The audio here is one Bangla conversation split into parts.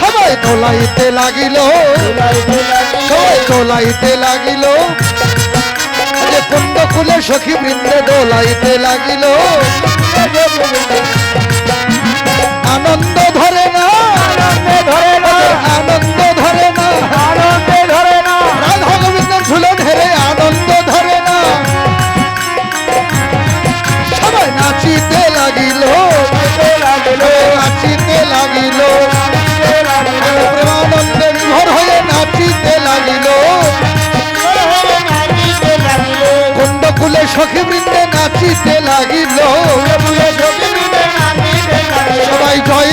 সবাই তোলাইতে লাগিল। সবাই তোলাইতে লাগিল। কুণ্ড কুলে সখী বৃন্দে দোলাইতে লাগিল। আনন্দ ধরে না আনন্দ ধরে না রাধা সখী বৃন্দে নাচিতে লাগিল। সবাই জয়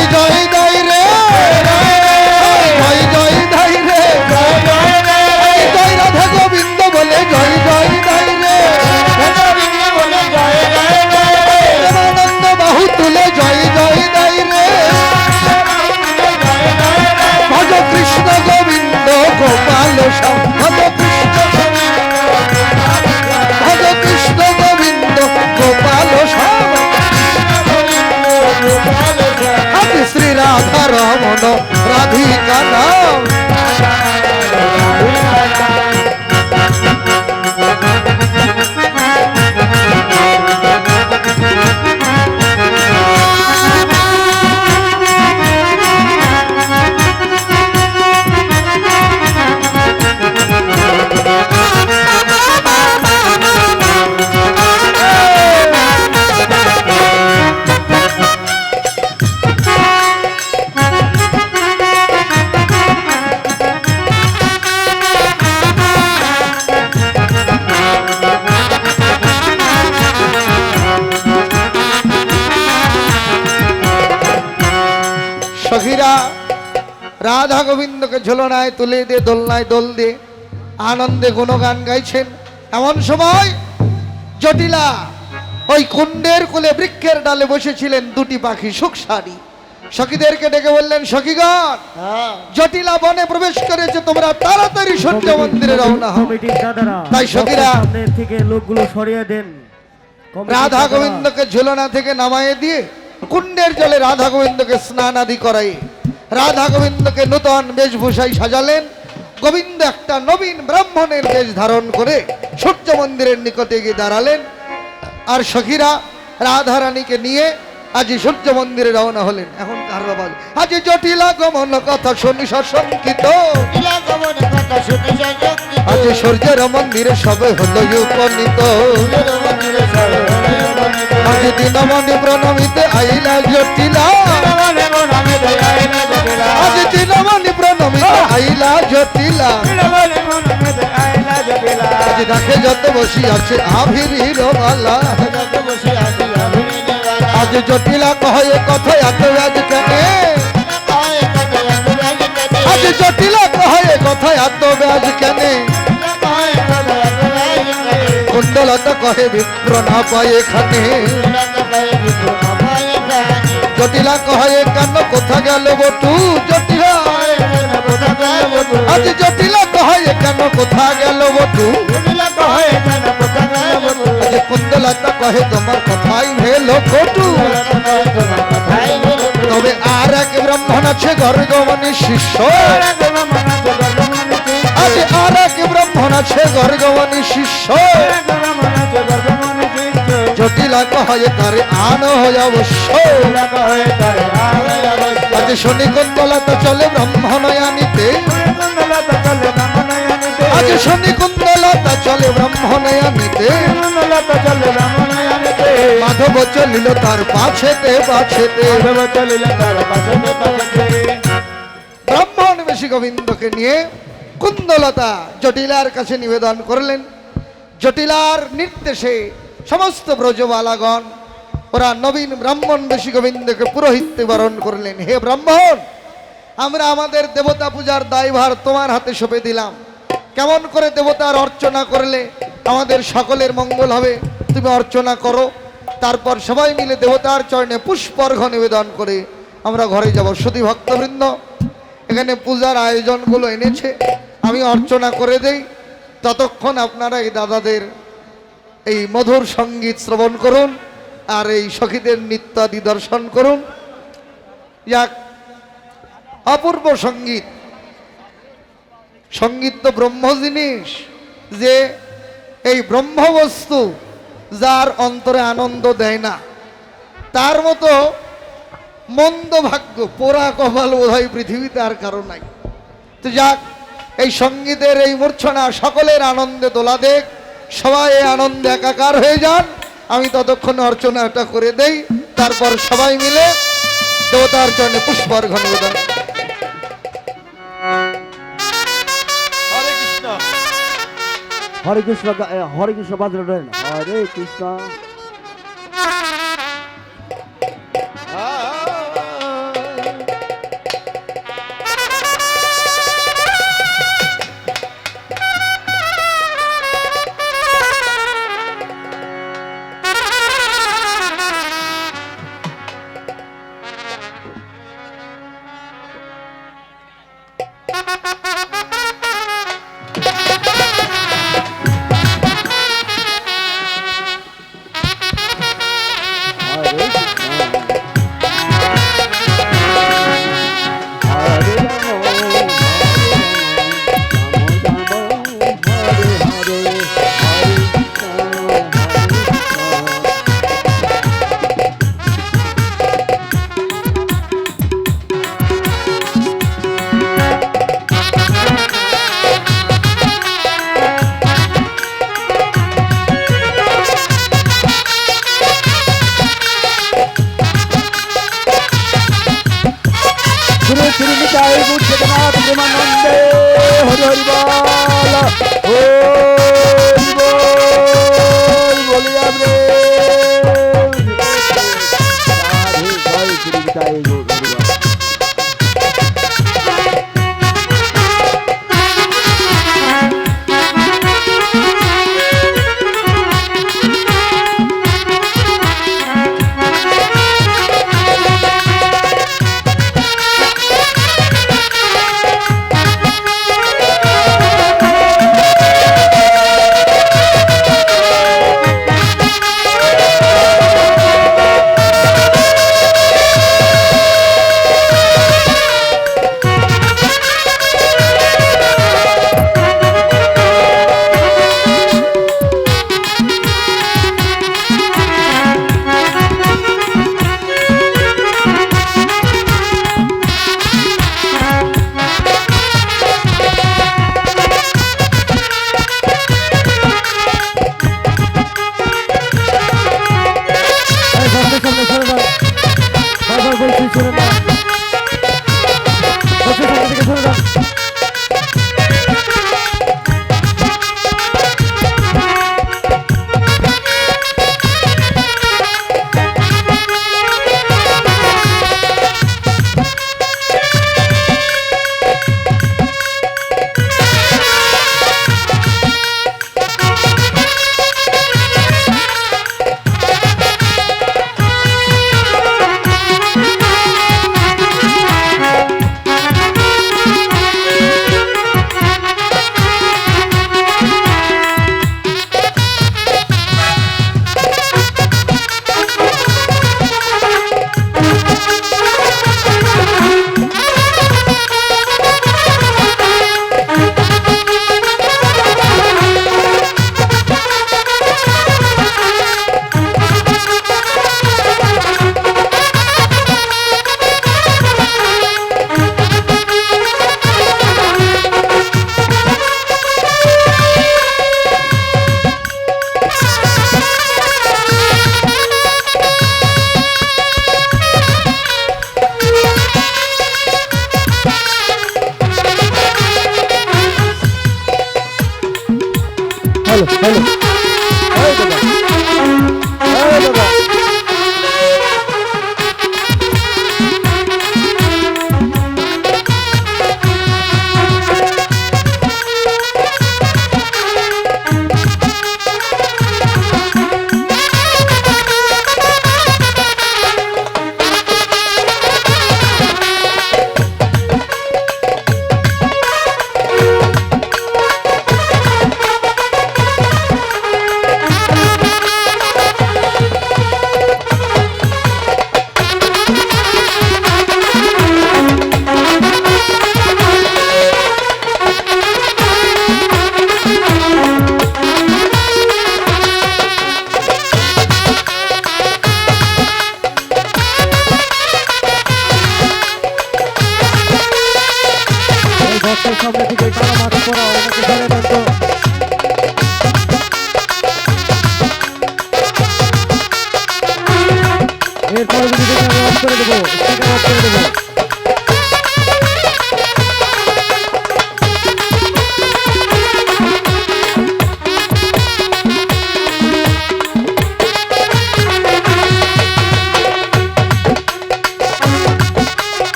ঝোলনায় তুলে দিয়ে দোলনায় দোল দিয়ে আনন্দে গুণগান গাইছেন। এমন সময় জটিলা ওই কুণ্ডের কোলে বৃক্ষের ডালে বসেছিলেন দুটি পাখি সুখসারি সখীদেরকে ডেকে বললেন সখীগণ জটিলা বনে প্রবেশ করেছে তোমরা তাড়াতাড়ি সূর্য মন্দিরে রওনা হও। তাই সখীরা থেকে লোকগুলো সরিয়ে দেন। রাধা গোবিন্দকে ঝুলনা থেকে নামায়ে দিয়ে কুণ্ডের জলে রাধা গোবিন্দকে স্নান আদি করাই রাধা গোবিন্দকে নূতন বেশভূষায় সাজালেন। গোবিন্দ একটা নবীন ব্রাহ্মণের বেশ ধারণ করে সূর্য মন্দিরের নিকটে গিয়ে দাঁড়ালেন। আর সখীরা রাধা রানীকে নিয়ে আজ সূর্য মন্দিরে রওনা হলেন। এখন কার বাবা আজ জটিলা গমন কথা শুনি সশঙ্কিত। আজ সূর্যের মন্দিরে সবে হলো উপনীত। আজ দিনমণি প্রণমিতে আইলা জটিলা। আজ দিনমণি প্রণমিতে আইলা জটিলা। আজ দেখে যত বসি আছে আভির মালা। আজ জটিলা কহে কথা এত আজ কেনে আজ জটিলা কহে কথা এত ব্যাজ কেনে কুণ্ডলতা কহে বিপ্র না পায় এখানে। জটিলা কহে কেন কোথা গেল বটু জটিলা? আজ জটিলা কহে কেন কোথা গেল বটু আজ কুণ্ডলতা কহে, তোমার কথাই ভেল কটু তবে আর এক ব্রাহ্মণ আছে গর্গমণি শিষ্য। আর এক ব্রাহ্মণ আছে গর্গমণি শিষ্য। জটিলা কহে তারে আনো হয় অবশ্য। আজ শনি কুণ্ডলতা চলে ব্রাহ্মণয়ানিতে আজ শনি কুণ্ডলতা চলে ব্রাহ্মণয়ানিতে মাধব চলিল তার পাছেতে পাছেতে। ব্রাহ্মণ বেশি গোবিন্দকে নিয়ে কুন্দলতা জটিলার কাছে নিবেদন করলেন। জটিলার নির্দেশে সমস্ত ব্রজবালাগণ, ওরা নবীন ব্রাহ্মণ বেশি গোবিন্দকে পুরোহিত্যে বরণ করলেন। হে ব্রাহ্মণ, আমরা আমাদের দেবতা পূজার দায়ভার তোমার হাতে সঁপে দিলাম। কেমন করে দেবতার অর্চনা করলে আমাদের সকলের মঙ্গল হবে, তুমি অর্চনা করো। তারপর সবাই মিলে দেবতার চরণে পুষ্পর্ঘ নিবেদন করে আমরা ঘরে যাব। শুধু ভক্তবৃন্দ, এখানে পূজার আয়োজনগুলো এনেছে। আমি অর্চনা করে দেই। ততক্ষণ আপনারা এই দাদাদের এই মধুর সংগীত শ্রবণ করুন, আর এই সখীদের নৃত্যাদি দর্শন করুন। যাক অপূর্ব সংগীত। সংগীত তো ব্রহ্ম জিনিস, যে এই ব্রহ্মবস্তু যার অন্তরে আনন্দ দেয় না। তার মতো মন্দ ভাগ্য, পোড়া কপাল বোধহয় পৃথিবীতে আর কারও নাই। তো যাক, এই সঙ্গীতের এই মূর্ছনা সকলের আনন্দে তোলা দেখ। সবাই আনন্দে একাকার হয়ে যান। আমি ততক্ষণ অর্চনাটা করে দেই। তারপর সবাই মিলে দেবতার চরণে পুষ্পর নিবেদন। হরে কৃষ্ণ। হরে কৃষ্ণ হরে কৃষ্ণ হরে কৃষ্ণ।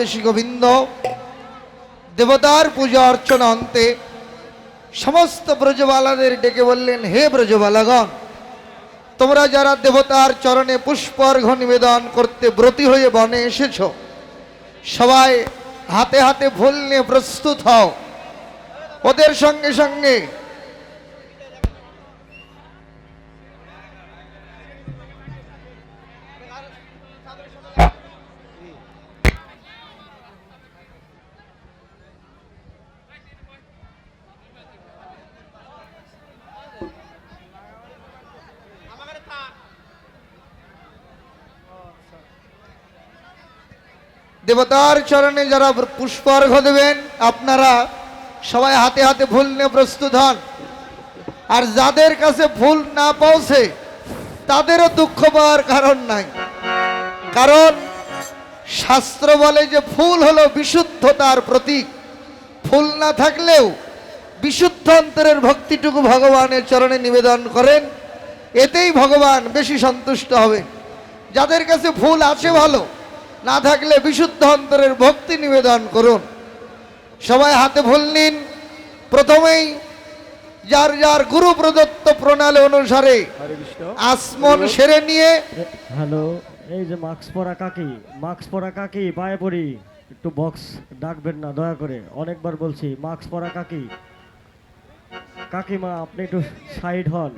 বেশি গোবিন্দ, দেবতার পূজা অর্চনা অন্তে সমস্ত ব্রজবালাদের ডেকে বললেন, হে ব্রজবালাগণ, তোমরা যারা দেবতার চরণে পুষ্পর্ঘ নিবেদন করতে ব্রতী হয়ে বনে এসেছ, সবাই হাতে হাতে ভুল নিয়ে প্রস্তুত হও। ওদের সঙ্গে সঙ্গে দেবতার চরণে যারা পুষ্পার্ঘ দেবেন, আপনারা সবাই হাতে হাতে ফুল নিয়ে প্রস্তুত হন। আর যাদের কাছে ফুল না পৌঁছে তাদেরও দুঃখ পাওয়ার কারণ নাই। কারণ শাস্ত্র বলে যে ফুল হলো বিশুদ্ধতার প্রতীক। ফুল না থাকলেও বিশুদ্ধ অন্তরের ভক্তিটুকু ভগবানের চরণে নিবেদন করেন, এতেই ভগবান বেশি সন্তুষ্ট হবে যাদের কাছে ফুল আছে ভালো না থাকলে বিশুদ্ধ অন্তরের ভক্তি নিবেদন করুন। সবাই হাতে ফুল নিন। প্রথমেই যার যার গুরু প্রদত্ত প্রণালী অনুসারে আসমন সেরে নিয়ে হ্যালো এই যে মাস্ক পরা কাকি মাস্ক পরা কাকি পায়ে পড়ি। একটু বক্স ডাকবেন না দয়া করে। অনেকবার বলছি মাস্ক পরা কাকি। কাকিমা আপনি একটু সাইড হন।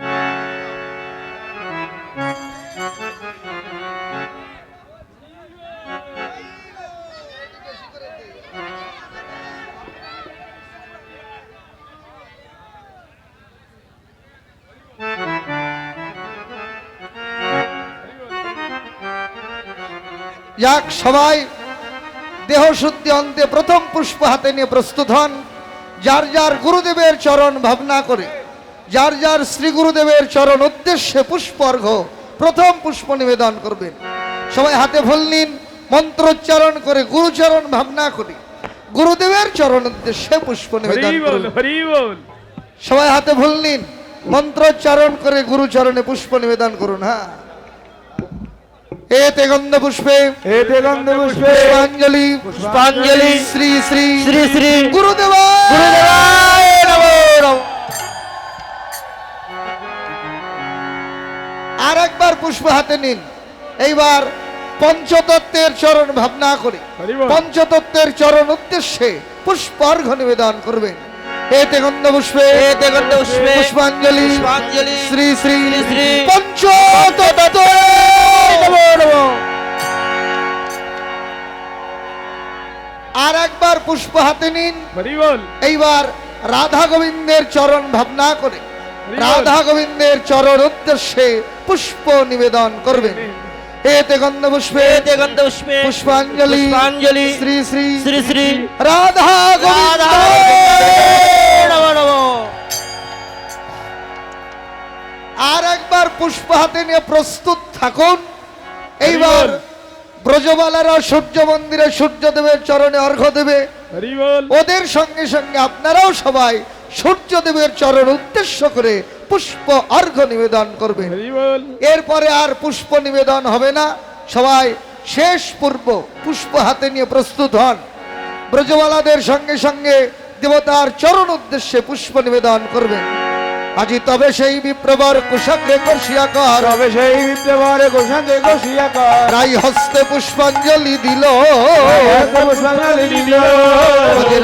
যাক সবাই দেহ শুদ্ধি অন্তে প্রথম পুষ্প হাতে নিয়ে প্রস্তুত হন। যার যার গুরুদেবের চরণ ভাবনা করে যার যার শ্রী গুরুদেবের চরণ উদ্দেশ্যে পুষ্পর্ঘ প্রথম পুষ্প নিবেদন করবেন। সবাই হাতে ফুল নিন মন্ত্রোচ্চারণ করে গুরুচরণ ভাবনা করে গুরুদেবের চরণ উদ্দেশ্যে পুষ্প নিবেদন সবাই হাতে ফুল নিন মন্ত্রোচ্চারণ করে গুরুচরণে পুষ্প নিবেদন করুন হ্যাঁ। এতে গন্ধ পুষ্পে এতে গন্ধ পুষ্পে পুষ্পাঞ্জলি পুষ্পাঞ্জলি শ্রী শ্রী শ্রী শ্রী গুরুদেবা গুরুদেবায় নমো নমঃ। আর একবার পুষ্প হাতে নিন। এইবার পঞ্চতত্ত্বের চরণ ভাবনা করে পঞ্চতত্ত্বের চরণ উদ্দেশ্যে পুষ্পার্ঘ নিবেদন করবেন। এতে গন্ধ পুষ্পে এতে গন্ধ পুষ্পে পুষ্পাঞ্জলি পুষ্পাঞ্জলি শ্রী শ্রী শ্রী শ্রী পঞ্চতত্ত্ব। আর একবার পুষ্প হাতে নিন। এইবার রাধা গোবিন্দের চরণ ভাবনা করে। রাধা গোবিন্দের চরণ উদ্দেশ্যে পুষ্প নিবেদন করবেন। এতে গন্ধ পুষ্পে। এতে গন্ধ পুষ্পে। পুষ্পাঞ্জলি। পুষ্পাঞ্জলি। শ্রী শ্রী শ্রী শ্রী। রাধা গোবিন্দ। রাধা আর একবার পুষ্প হাতে নিয়ে প্রস্তুত থাকুন। এইবার ব্রজবালারা সূর্য মন্দিরে সূর্যদেবের চরণে অর্ঘ্য দেবে। ওদের সঙ্গে সঙ্গে আপনারাও সবাই সূর্যদেবের চরণ উদ্দেশ্য করে পুষ্প অর্ঘ্য নিবেদন করবেন হরি এরপরে আর পুষ্প নিবেদন হবে না। সবাই শেষ পূর্ব পুষ্প হাতে নিয়ে প্রস্তুত হন। ব্রজবালাদের সঙ্গে সঙ্গে দেবতার চরণ উদ্দেশ্যে পুষ্প নিবেদন করবেন। আজি তবে সেই বিপ্রবর কুশাগ্রে কষিয়া কর। তবে সেই বিদ্যমানে গোসান্তে গোসিয়া কর। রাই হস্তে পুষ্পাঞ্জলি দিল। পুষ্পাঞ্জলি দিল।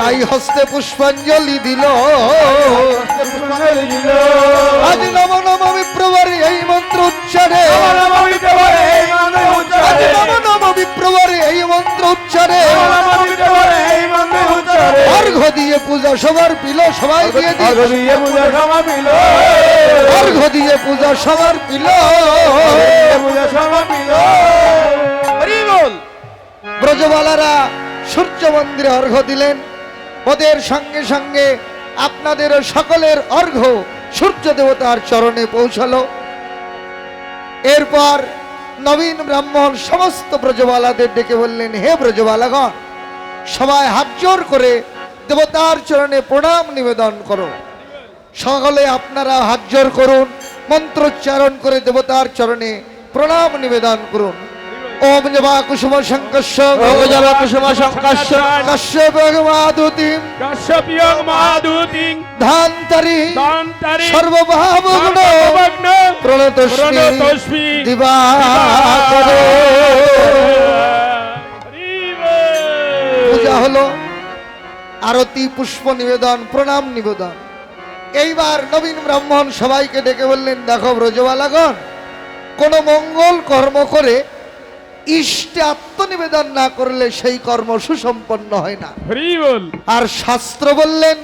রাই হস্তে পুষ্পাঞ্জলি দিল। আজ নম নম বিপ্রবর এই মন্ত্র উচ্চারে। নম নম বিপ্রবর এই মন্ত্র উচ্চারে। নমো এই মন্ত্রে উচ্চারে। অর্ঘ দিয়ে পূজা সবার পিল সবাই দিয়ে অর্ঘ দিয়ে পূজা সবার পিল। ব্রজবালারা সূর্য মন্দিরে অর্ঘ দিলেন। ওদের সঙ্গে সঙ্গে আপনাদের সকলের অর্ঘ সূর্য দেবতার চরণে পৌঁছালো। এরপর নবীন ব্রাহ্মণ সমস্ত ব্রজবালাদের ডেকে বললেন, হে ব্রজবালাগণ, সবাই হাত জোর করে দেবতার চরণে প্রণাম নিবেদন করো। সকলে আপনারা হাত জোর করুন, মন্ত্রোচ্চারণ করে দেবতার চরণে প্রণাম নিবেদন করুন। ওম জবা কুসুম শঙ্কর্ষ ভগজবা কুসুম শঙ্কাশ্য কশ্যপ মাধুতিম কাশ্যপিয়ং মাদুতিং ধান্তরি দান্তারি সর্বভাব গুণ সর্বভগ্ন প্রণতস্মি প্রণতস্মি দিবাকরে পূজা হলো আরতি পুষ্প নিবেদন প্রণাম নিবেদন। এইবার নবীন ব্রাহ্মণ সবাইকে ডেকে বললেন দেখো ব্রজবালাগণ কোন মঙ্গল কর্ম করে ইষ্টে আত্মনিবেদন না করলে সেই কর্ম সুসম্পন্ন হয় না। আর শাস্ত্র বললেন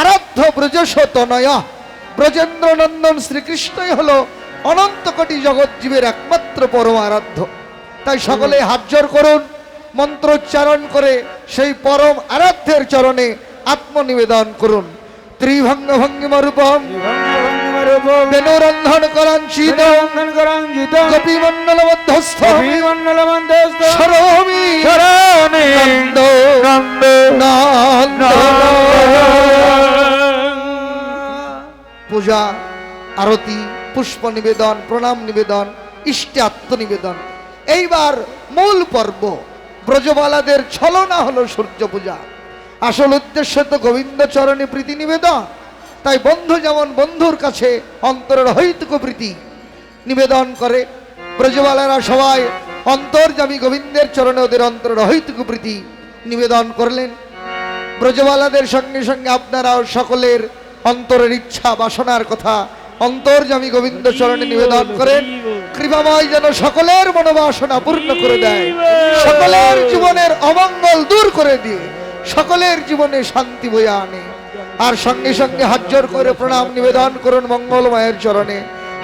আরাধ্য ব্রজস তনয় ব্রজেন্দ্র নন্দন শ্রীকৃষ্ণই হলো অনন্ত কোটি জগৎ জীবের একমাত্র পরম আরাধ্য। তাই সকলে হাত জোর করুন মন্ত্রোচ্চারণ করে সেই পরম আরাধ্যের চরণে আত্মনিবেদন করুন। ত্রিভঙ্গ ভঙ্গিম বেনুরন্ধন করাঞ্চিত। গোপী মন্ডল মধ্যস্থ সরমি নন্দ। নন্দ। পূজা আরতি পুষ্প নিবেদন প্রণাম নিবেদন ইষ্টে আত্মনিবেদন। এইবার মূল পর্ব ব্রজবালাদের ছলনা হলো সূর্য পূজা। আসল উদ্দেশ্য তো গোবিন্দ চরণে প্রীতি নিবেদন। তাই বন্ধু যেমন বন্ধুর কাছে অন্তরের হইতুক প্রীতি নিবেদন করে। ব্রজবালারা সবাই অন্তর্জামী গোবিন্দের চরণে ওদের অন্তরের হইতুক প্রীতি নিবেদন করলেন। ব্রজবালাদের সঙ্গে সঙ্গে আপনারাও সকলের অন্তরের ইচ্ছা, বাসনার কথা অন্তর্জামী গোবিন্দ চরণে নিবেদন করেন। কৃপাময় যেন সকলের মনোবাসনা পূর্ণ করে দেয়। সকলের জীবনের অমঙ্গল দূর করে দিয়ে সকলের জীবনে শান্তি বয়ে আনে। আর সঙ্গে সঙ্গে হাজ্জর করে প্রণাম নিবেদন করুন মঙ্গলময়ের চরণে।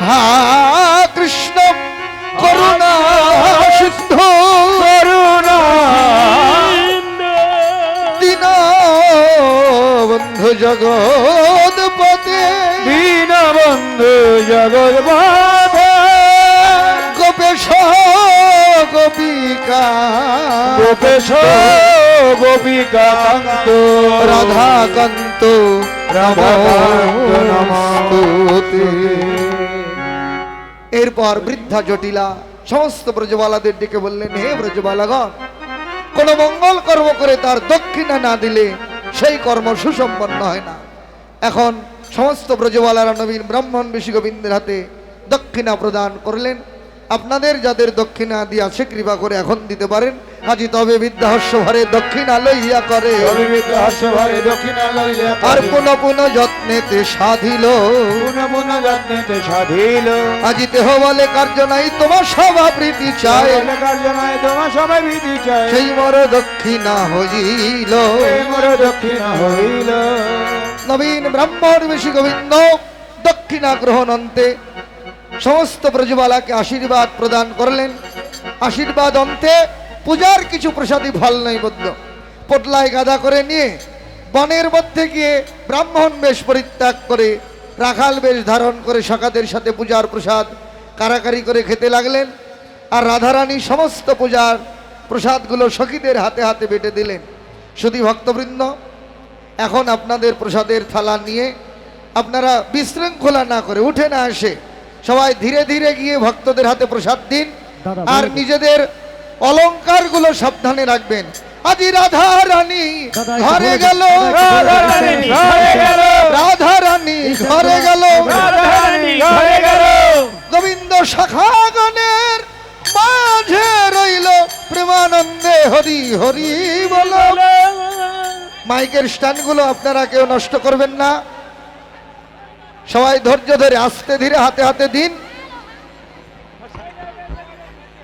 হা কৃষ্ণ করুণা সিদ্ধ করুণা দিন বন্ধু জগৎ পতে দীনবন্ধু জগৎ গোপেশ গোপিকা। গোপেশ গোপিকান্ত রাধাকান্ত এরপর বৃদ্ধা জটিলা সমস্ত ব্রজবালাদের ডেকে বললেন হে ব্রজবালাগণ কোন মঙ্গল কর্ম করে তার দক্ষিণা না দিলে সেই কর্ম সুসম্পন্ন হয় না। এখন সমস্ত ব্রজবালারা নবীন ব্রাহ্মণ ঋষি গোবিন্দের হাতে দক্ষিণা প্রদান করলেন। আপনাদের যাদের দক্ষিণা দিয়াছে কৃপা করে এখন দিতে পারেন আজি তবে বিদ্যাহস্য ভরে দক্ষিণা লইয়া করে। আর পুনঃ পুনঃ যত্নেতে সাধিল। সাধিল। আজি দেহ বলে কার্য নাই তোমার সভা প্রীতি চায়। কার্যনায় তোমার সবাই বিধি চায়। সেই মর দক্ষিণা হইল। মোর দক্ষিণ হইল। নবীন ব্রাহ্মণ ঋষি গোবিন্দ দক্ষিণা গ্রহণ অন্তে সমস্ত ব্রজবালাকে আশীর্বাদ প্রদান করলেন। আশীর্বাদ অন্তে পূজার কিছু প্রসাদী ফল নৈবদ্য পোটলায় গাদা করে নিয়ে বনের মধ্যে গিয়ে ব্রাহ্মণ বেশ পরিত্যাগ করে রাখাল বেশ ধারণ করে সকাদের সাথে পূজার প্রসাদ কারাকারি করে খেতে লাগলেন। আর রাধারানী সমস্ত পূজার প্রসাদগুলো সখীদের হাতে হাতে বেটে দিলেন। শুধু ভক্তবৃন্দ, এখন আপনাদের প্রসাদের থালা নিয়ে আপনারা বিশৃঙ্খলা না করে উঠে না আসে সবাই ধীরে ধীরে গিয়ে ভক্তদের হাতে প্রসাদ দিন। আর। নিজেদের অলংকারগুলো সাবধানে রাখবেন। আজি রাধা রানী ঘরে গেল। রাধা রানী ঘরে গেল। গোবিন্দ শাখাগণের মাঝে রইল। প্রেমানন্দে হরি হরি বল। মাইকের স্ট্যান্ডগুলো আপনারা কেউ নষ্ট করবেন না। সবাই ধৈর্য ধরে আস্তে ধীরে হাতে হাতে দিন।